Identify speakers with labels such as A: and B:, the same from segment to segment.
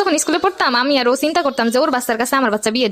A: যখন স্কুলে পড়তাম আমি আর ও চিন্তা করতাম যে ওর বাচ্চার কাছে আমার বাচ্চা বিয়ে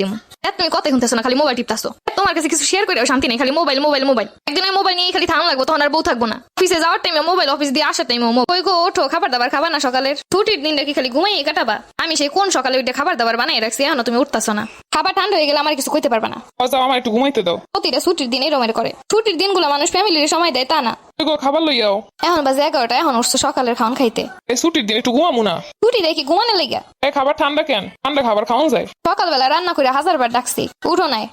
A: এত তুমি কথা শুনতেছো না খালি মোবাইল টিপতাছো। তোমার কাছে কিছু শেয়ার করে শান্তি নেই খালি মোবাইল মোবাইল মোবাইল একদিন মোবাইল নিয়ে খালি থাম লাগবো তখন আর বউ থাকব না। অফিসে যাওয়ার টাইমে মোবাইল অফিস দিয়ে আসার টাইমে ওই গো ওঠো খাবার দাবার খাবা না সকালের? ছুটির দিনটা কি খালি ঘুমাইয়ে কাটাবা। আমি সেই কোন সকালে ওইটা খাবার দাবার বানাই রাখছি এখনও তুমি উঠতাছো না। খাবার ঠান্ডা হয়ে গেলে আমার কিছু কইতে পারবা না।
B: আচ্ছা আমার একটু ঘুমাইতে দাও।
A: প্রতিটা ছুটির দিন এরমের করে ছুটির দিনগুলো মানুষ ফ্যামিলির সময় দেয় তা না।
B: গো খাবার লইয়াও
A: এখন বাজে এগারোটা এখন উঠছো সকালের খাওয়ান খাইতে।
B: এই ছুটির দিন একটু ঘুমামু না?
A: ছুটি রেখে ঘুমানো লেগে।
B: এই খাবার ঠান্ডা কেন? ঠান্ডা খাবার খাওয়ান যায়।
A: সকালবেলা রান্না করে হাজার বার ডাকছি উঠো নাই।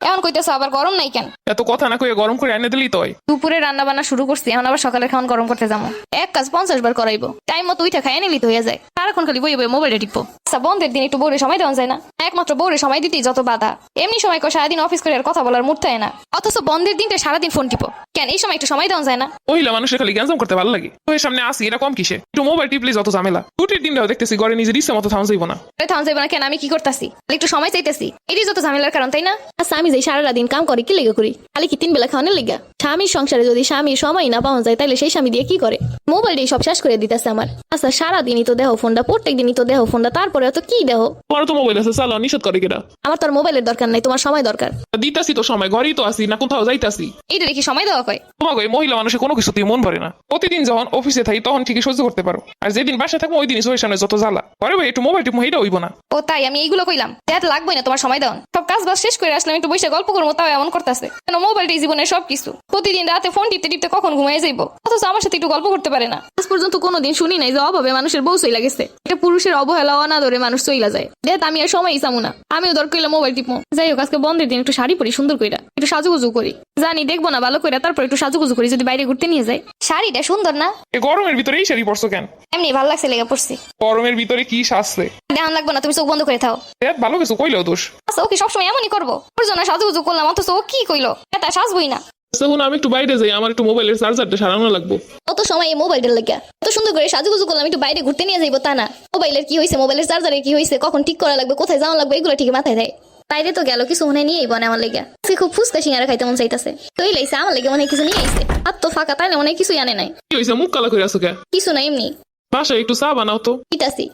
A: এখন কইতেছো আবার গরম নাই কেন?
B: এত কথা না কয়ে গরম করে এনে দিলেই তো হয়।
A: দুপুরে রান্না বান্না শুরু করছি এখন আবার সকালে খাওয়ান গরম করতে যাব এক কাজ পঞ্চাশ বার করাইবো। টাইম মতো উইটা খাই নিলি হয়ে যায়। সারাক্ষণ খালি বই বই মোবাইলে আচ্ছা বন্ধের দিন একটু বউরে সময় দেওয়া যায় না। একমাত্র বউরে সময় দিতেই যত বাধা। এমনি সময় কয় সারাদিন অফিস করে আর কথা বলার মুড থাকে না। অথচ বন্ধের দিনটা সারাদিন ফোন টিপো। কেন এই সময় একটু সময় দেওয়া যায় না?
B: মহিলা মানুষের খালি গ্যাঞ্জাম করতে ভালো লাগে। তো এর সামনে আসি এটা কম কিসে? একটু মোবাইল টিপলে যত ঝামেলা। ছুটির দিনটাও দেখতেছি ঘরে নিজের ইচ্ছা মতো থাউন যাইব না।
A: থাম যাবে না কেন আমি কি করতেছি? একটু সময় চাইতেছি। এটি যত ঝামেলার কারণ তাই না? আচ্ছা আমি যাই সারা দিন কাম করি কি লেগে করি? খালি কি তিন বেলা খাওয়ানোর লেগে? স্বামীর সংসারে যদি স্বামীর সময় না পাওয়া যায় তাহলে সেই স্বামী দিয়ে কি করে? মোবাইলটাই সব শেষ করে দিতেছে আমার। আচ্ছা সারাদিনই তো দেহ ফোনটা প্রত্যেক দিনই তো দেহ ফোনটা তারপরে তো কি দেহ?
B: তোমার তো মোবাইল আছে চালাও নিষেধ করে কেটা
A: আমার তো আর মোবাইলের দরকার নাই তোমার সময় দরকার।
B: দিতাছি তো সময় ঘরেই তো আসি না কোথাও যাইতাছি।
A: এইটা দেখি সময় দেওয়া কয়?
B: তোমাকে মহিলা মানুষের কোনো কিছুতেই মন ভরে না। প্রতিদিন যখন অফিসে থাকি তখন ঠিকই সহ্য করতে পারো। আর যেদিন বাসায় থাকব ওই দিনই চোখের সামনে যত জ্বালা। ঘরে ভাই একটু মোবাইল টিপো এটা হইব না।
A: ও তাই আমি এইগুলো কইলাম। দেখ লাগবে না তোমার সময় দেওয়ান সব কাজ বাজ শেষ করে আসলাম একটু বসে গল্প করব তাও এমন করতেছে। কেন মোবাইলটাই জীবনের সব কিছু প্রতিদিন রাতে ফোন টিপতে টিপতে কখন ঘুমাই যাইবো? অথচ আমার সাথে একটু গল্প করতে পারে না। আজ পর্যন্ত কোনোদিন শুনি নাই যে অভাবে মানুষের বউ চইলা গেছে। এটা পুরুষের অবহেলা অনাদরে মানুষ চইলা যায়। দেখ আমি আর সময় চামু না। আমিও দর কইলা মোবাইল টিপো যাই হোক আজকে বন্ধের দিন একটু শাড়ি পরি সুন্দর কইরা। একটু সাজুগুজু করি। জানি দেখব না ভালো কইরা তারপর একটু সাজুগুজু করি যদি বাইরে ঘুরতে নিয়ে যাই। শাড়িটা সুন্দর না?
B: এই গরমের ভিতরে এই শাড়ি পরছো কেন?
A: এমনি ভালো লাগছে লেগে পড়ছি।
B: গরমের ভিতরে কি সাজছে
A: দেখান লাগবে না তুমি চোখ বন্ধ করে থাও।
B: দেখ ভালো কিছু কইলেও দোষ।
A: আচ্ছা ওকে সবসময় এমনই করব। ওর জন্য সাজুগুজু করলাম অথচ ও কি কইলো? এটা সাজবই না।
B: তখন আমি একটু বাইরে যাই আমার একটু মোবাইলের চার্জারটা সারানো লাগবো।
A: অত সময় এই মোবাইলের লেগে। এত সুন্দর করে সাজুগুজু করলাম একটু বাইরে ঘুরতে নিয়ে যাইবো তা না। মোবাইলের কি হয়েছে মোবাইলের চার্জারের কি হয়েছে কখন ঠিক করা লাগবে? কোথায় যাওয়া লাগবে? এগুলো ঠিক মাথায় দেয়। বাইরে তো গেল কিছু মনে নিয়েই বনে আমার লেগে। আজকে খুব ফুচকা সিঙ্গারা খাইতে মন চাইতেছে। তুই লাইছে আমার লেগে মনে কিছু নিয়ে আইছে। আর তো ফাঁকা তাইলে মনে কিছুই আনে নাই।
B: কি হয়েছে মুখ কালা করে আসো কে?
A: কিছু না এমনি।
B: বাসায় একটু চা বানাও তো।
A: ইতাসি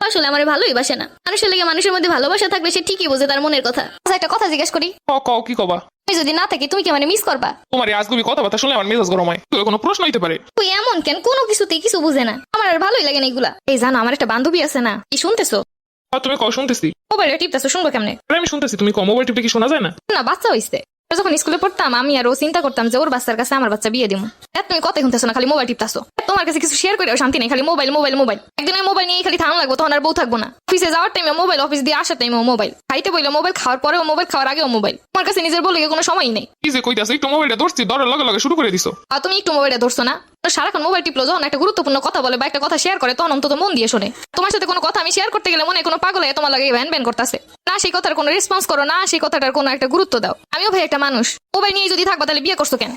A: আসলে আমার ভালোই বাসে না। মানুষের লেগে মানুষের মধ্যে ভালোবাসা থাকবে সে ঠিকই বোঝে তার মনের কথা। আচ্ছা একটা কথা জিজ্ঞেস করি।
B: ক কও কি কবা?
A: আমি যদি না থাকি তুমি কি মানে মিস করবা?
B: তোমার এই আজগুবি কথাবার্তা শুনলে আমার মেজাজ গরম হয়। তো কোনো প্রশ্ন হইতে পারে?
A: তুই এমন কেন? কোনো কিছুতেই কিছু বুঝে না। আমার আর ভালোই লাগে না এগুলা। এই জানো আমার একটা বান্ধবী আছে না। কি শুনতেছো?
B: আর তুমি কও শুনতেছি।
A: মোবাইলে টিপতেছো শুনব কেমনে?
B: আরে আমি শুনতেছি। তুমি কও মোবাইল টিপে কি শোনা যায় না?
A: না বাচ্চা হইছে। যখন স্কুলে পড়তাম আমি আর ও চিন্তা করতাম যে ওর বাচ্চার কাছে আমার বাচ্চা বিয়ে দিমু। এত তুমি কথা শুনতেছো না খালি মোবাইল টিপতাছো। তোমার কাছে কিছু শেয়ার করে শান্তি নেই খালি মোবাইল মোবাইল মোবাইল একদিন মোবাইল নিয়ে খালি থাম লাগবো তখন আর বউ থাকব না। অফিসে যাওয়ার টাইমে মোবাইল অফিস দিয়ে আসার টাইমেও মোবাইল খাইতে বইলে মোবাইল খাওয়ার পরেও মোবাইল খাওয়ার আগেও মোবাইল তোমার কাছে নিজের বলে কোনো সময়ই নেই।
B: কি যে কইতাছে একটু মোবাইলটা ধরছি ধরার লগে লগে শুরু করে দিছো।
A: আর তুমি একটু মোবাইলটা ধরছো না? সারাক্ষণ মোবাইল টিপলো যখন একটা গুরুত্বপূর্ণ কথা বলে বা একটা কথা শেয়ার করে তখন অন্তত মন দিয়ে শোনে। তোমার সাথে কোনো কথা আমি শেয়ার করতে গেলে মনে হয় কোনো পাগল হয়ে তোমার লাগে ভ্যান ভ্যান করতেছে। না সেই কথার কোনো রেসপন্স করো না সেই কথাটার কোনো একটা গুরুত্ব দাও। আমিও ভাই একটা মানুষ। মোবাইল নিয়ে যদি থাকবা তাহলে বিয়ে করছ কেন?